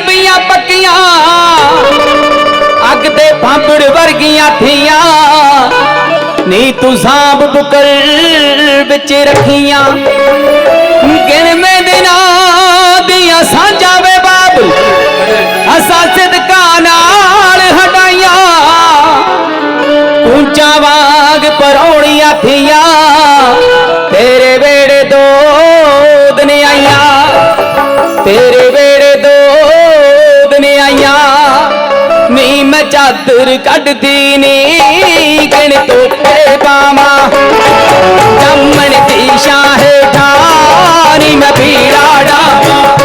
ਸਬੀਆਂ ਪੱਕੀਆਂ। ਅੱਗ ਤੇ ਭਾਂਬੜ ਵਰਗੀਆਂ ਥੀਆਂ। ਨੀ ਤੂੰ ਸਾਬ ਬੁਕਰ ਵਿੱਚ ਰੱਖੀਆਂ। ਕਿਨਵੇਂ ਦਿਨਾਂ ਦੀਆਂ ਸਾਂਝਾ ਵੇ ਬਾਬਲ, ਅਸਾਂ ਸਿਦਕਾ ਨਾਲ ਹਟਾਈਆਂ। ਉੱਚਾ ਵਾਗ ਪਰੌਣੀਆਂ ਥੀਆਂ। ਮੈਂ ਚਾਦਰ ਕੱਢਦੀ ਨੀ ਕਣ ਤੋਪੇ ਪਾਵਾ। ਜੰਮਣ ਦੀ ਸ਼ਾਹੇ ਠਾਰੀ ਮੈਂ ਪੀੜਾ ਡਾਵਾ।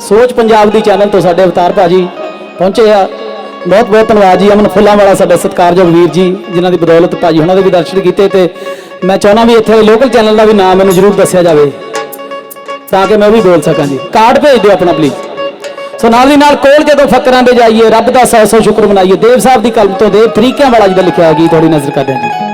ਸੋਚ ਪੰਜਾਬ ਦੀ ਚੈਨਲ ਤੋਂ ਸਾਡੇ ਅਵਤਾਰ ਭਾਜੀ ਪਹੁੰਚੇ ਆ। ਬਹੁਤ ਬਹੁਤ ਧੰਨਵਾਦ ਜੀ, ਅਮਨ ਫੁੱਲਾਂ ਵਾਲਾ ਸਾਡਾ ਸਤਿਕਾਰਯੋਗ ਵੀਰ ਜੀ, ਜਿਨ੍ਹਾਂ ਦੀ ਬਦੌਲਤ ਭਾਜੀ ਉਹਨਾਂ ਦੇ ਵੀ ਦਰਸ਼ਨ ਕੀਤੇ ਤੇ ਮੈਂ ਚਾਹਣਾ ਵੀ ਇੱਥੇ ਲੋਕਲ ਚੈਨਲ ਦਾ ਵੀ ਨਾਮ ਮੈਨੂੰ ਜ਼ਰੂਰ ਦੱਸਿਆ ਜਾਵੇ, ਤਾਂ ਕਿ ਮੈਂ ਵੀ ਬੋਲ ਸਕਾਂ ਜੀ। ਕਾਰਡ ਭੇਜ ਦਿਓ ਆਪਣਾ ਪਲੀਜ਼ ਸੋ ਨਾਲ ਦੀ ਨਾਲ ਕੋਲ ਜਦੋਂ ਫਕਰਾਂ ਦੇ ਜਾਈਏ, ਰੱਬ ਦਾ ਸੌ ਸੌ ਸ਼ੁਕਰ ਮਨਾਈਏ। ਦੇਵ ਸਾਹਿਬ ਦੀ ਕਲਮ ਤੋਂ ਦੇਵ ਤਰੀਕਿਆਂ ਵਾਲਾ ਜਿਹਦਾ ਲਿਖਿਆ ਗੀਤ ਤੁਹਾਡੀ ਨਜ਼ਰ ਕਰਦੇ ਹਾਂ ਜੀ।